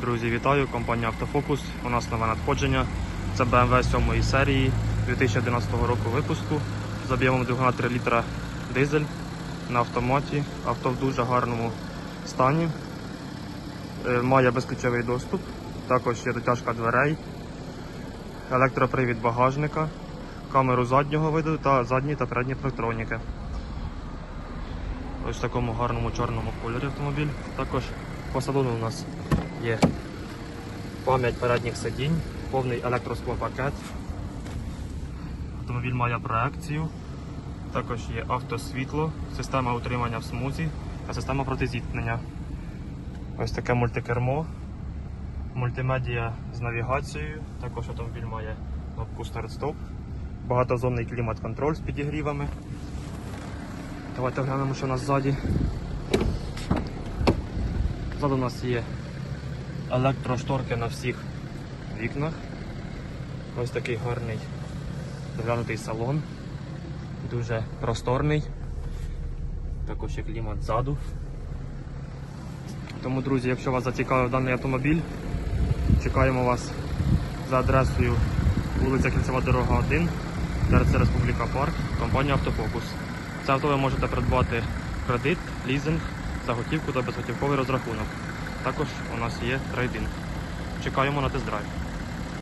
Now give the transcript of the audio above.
Друзі, вітаю! Компанія Автофокус. У нас нове надходження. Це BMW 7 серії 2011 року випуску з об'ємом двигуна 3 літра дизель на автоматі. Авто в дуже гарному стані. Е, Має безключовий доступ. Також є дотяжка дверей, електропривід багажника, камеру заднього виду та задні та передні парктроніки. Ось в такому гарному чорному кольорі автомобіль. Також по у нас є пам'ять передніх сидінь, повний електросклопакет. Автомобіль має проекцію. Також є автосвітло, система утримання в смузі та система протизіткнення. Ось таке мультикермо, мультимедіа з навігацією. Також автомобіль має кнопку старт-стоп, багатозонний клімат-контроль з підігрівами. Давайте глянемо, що у нас ззаді. Ззаду у нас є електрошторки на всіх вікнах. Ось такий гарний доглянутий салон. Дуже просторний. Також є клімат ззаду. Тому, друзі, якщо вас зацікавив даний автомобіль, чекаємо вас за адресою вулиця Кільцева дорога 1, ТРЦ Республіка Парк, компанія Автофокус. Це авто ви можете придбати кредит, лізинг, за готівку та безготівковий розрахунок. Також у нас є трейдинг. Чекаємо на тест-драйв.